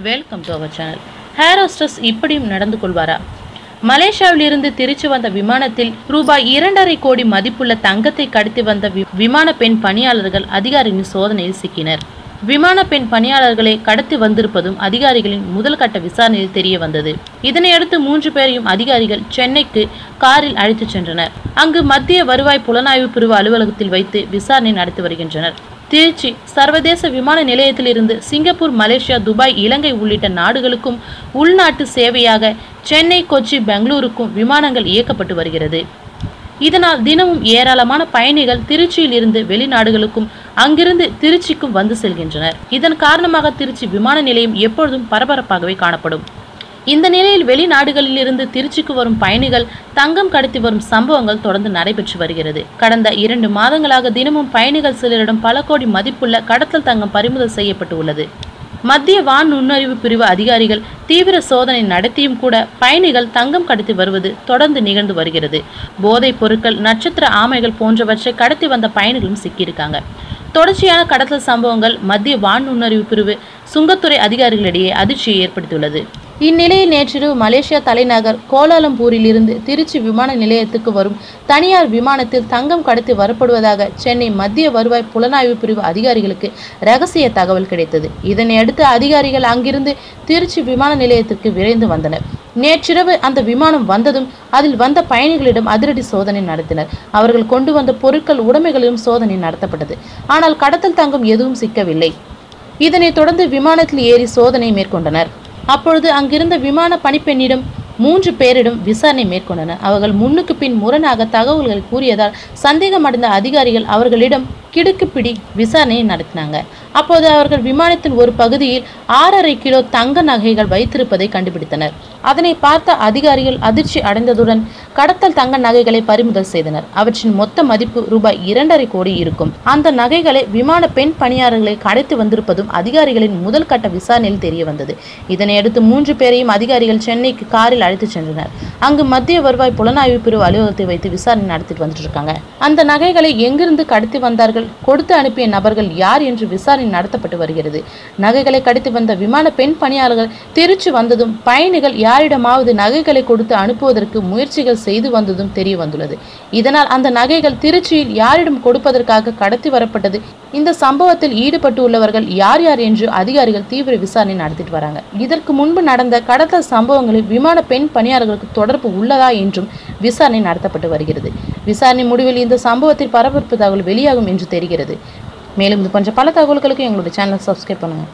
Welcome to our channel air hostess இப்படியும் நடந்து கொள்வாரா? மலேசியாவிலிருந்து திருச்சி வந்த விமானத்தில் ரூபாய் இரண்டரை கோடி மதிப்புள்ள தங்கத்தை கடத்தி வந்த விமான பெண் பணியாளர்கள் அதிகாரிகளின் சோதனையில் சிக்கினர். விமான பெண் பணியாளர்களை கடத்தி வந்திருப்பதும் அதிகாரிகளின் முதல் கட்ட விசாரணையில் தெரிய வந்தது. இதனையடுத்து மூன்று பேரையும் அதிகாரிகள் சென்னைக்கு காரில் அழைத்துச் சென்றனர். அங்கு மத்திய வருவாய் புலனாய்வு பிரிவு அலுவலகத்தில் வைத்து விசாரணை நடத்தி வருகின்றனர். திருச்சி சர்வதேச விமான நிலையத்திலிருந்து சிங்கப்பூர் மலேசியா துபாய் இலங்கை உள்ளிட்ட நாடுகளுக்கும் உள்நாட்டு சேவையாக சென்னை கொச்சி பெங்களூருக்கும் விமானங்கள் இயக்கப்பட்டு வருகிறது. இதனால் தினமும் ஏராளமான பயணிகள் திருச்சியில் இருந்து வெளிநாடுகளுக்கும் அங்கிருந்து திருச்சிக்கும் வந்து செல்கின்றனர். இதன் காரணமாக திருச்சி விமான நிலையம் எப்பொழுதும் பரபரப்பாகவே காணப்படும். இந்த நிலையில் வெளிநாடுகளில் இருந்து திருச்சிக்கு வரும் பயணிகள் தங்கம் கடத்தி வரும் சம்பவங்கள் தொடர்ந்து நடைபெற்று வருகிறது. கடந்த இரண்டு மாதங்களாக தினமும் பயணிகள் சிலரிடம் பல கோடி மதிப்புள்ள கடத்தல் தங்கம் பறிமுதல் செய்யப்பட்டு உள்ளது. மத்திய வான் நுண்ணறிவு பிரிவு அதிகாரிகள் தீவிர சோதனை நடத்தியும் கூட பயணிகள் தங்கம் கடத்தி வருவது தொடர்ந்து நிகழ்ந்து வருகிறது. போதைப் பொருட்கள் நட்சத்திர ஆமைகள் போன்றவற்றை கடத்தி வந்த பயணிகளும் சிக்கியிருக்காங்க. தொடர்ச்சியான கடத்தல் சம்பவங்கள் மத்திய வான் நுண்ணறிவு பிரிவு சுங்கத்துறை அதிகாரிகளிடையே அதிர்ச்சியை ஏற்படுத்தியுள்ளது. இந்நிலையில் நேற்றிரவு மலேசியா தலைநகர் கோலாலம்பூரில் இருந்து திருச்சி விமான நிலையத்துக்கு வரும் தனியார் விமானத்தில் தங்கம் கடத்தி வரப்படுவதாக சென்னை மத்திய வருவாய் புலனாய்வு பிரிவு அதிகாரிகளுக்கு ரகசிய தகவல் கிடைத்தது. இதனையடுத்து அதிகாரிகள் அங்கிருந்து திருச்சி விமான நிலையத்திற்கு விரைந்து வந்தனர். நேற்றிரவு அந்த விமானம் வந்ததும் அதில் வந்த பயணிகளிடம் அதிரடி சோதனை நடத்தினர். அவர்கள் கொண்டு வந்த பொருட்கள் உடைமைகளிலும் சோதனை நடத்தப்பட்டது. ஆனால் கடத்தல் தங்கம் எதுவும் சிக்கவில்லை. இதனைத் தொடர்ந்து விமானத்தில் ஏறி சோதனை மேற்கொண்டனர். அப்பொழுது அங்கிருந்த விமான பணிப்பெண்ணிடம் மூன்று பேரிடம் விசாரணை மேற்கொண்டனர். அவர்கள் முன்னுக்கு பின் முரணாக தகவல்கள் கூறியதால் சந்தேகமடைந்த அதிகாரிகள் அவர்களிடம் கிடுக்குப்பிடி விசாரணையை நடத்தினாங்க. அப்போது அவர்கள் விமானத்தின் ஒரு பகுதியில் ஆறரை கிலோ தங்க நகைகள் வைத்திருப்பதை கண்டுபிடித்தனர். அதனை பார்த்த அதிகாரிகள் அதிர்ச்சி அடைந்ததுடன் கடத்தல் தங்க நகைகளை பறிமுதல் செய்தனர். அவற்றின் மொத்த மதிப்பு ரூபாய் இரண்டரை கோடி இருக்கும். அந்த நகைகளை விமான பெண் பணியாளர்களை கடத்தி வந்திருப்பதும் அதிகாரிகளின் முதல் கட்ட விசாரணையில் தெரிய வந்தது இதனையடுத்து மூன்று பேரையும் அதிகாரிகள் சென்னைக்கு காரில் அழைத்துச் சென்றனர். அங்கு மத்திய வருவாய் புலனாய்வு பிரிவு அலுவலகத்தை வைத்து விசாரணை நடத்திட்டு வந்துட்டு இருக்காங்க. அந்த நகைகளை எங்கிருந்து கடத்தி வந்தார்கள் கொடுத்து அனுப்பிய நபர்கள் யார் என்று விசாரணை நடத்தப்பட்டு வருகிறது. நகைகளை கடித்து வந்த விமான பெண் பணியாளர்கள் திருச்சி வந்ததும் பயணிகள் யாரிடமாவது நகைகளை கொடுத்து அனுப்புவதற்கு முயற்சிகள் செய்து வந்ததும் தெரிய வந்துள்ளது. இதனால் அந்த நகைகள் திருச்சியில் யாரிடம் கொடுப்பதற்காக கடத்தி வரப்பட்டது இந்த சம்பவத்தில் ஈடுபட்டு உள்ளவர்கள் யார் யார் என்று அதிகாரிகள் தீவிர விசாரணை நடத்திட்டு வராங்க. இதற்கு முன்பு நடந்த கடத்தல் சம்பவங்களில் விமான பெண் பணியாளர்களுக்கு தொடர்பு உள்ளதா என்றும் விசாரணை நடத்தப்பட்டு வருகிறது. விசாரணை முடிவில் இந்த சம்பவத்தில் பரபரப்பு தகவல் வெளியாகும் என்று தெரிகிறது. மேலும் இது போன்ற பல தகவல்களுக்கு எங்களுடைய சேனல் சப்ஸ்கிரைப் பண்ணுங்கள்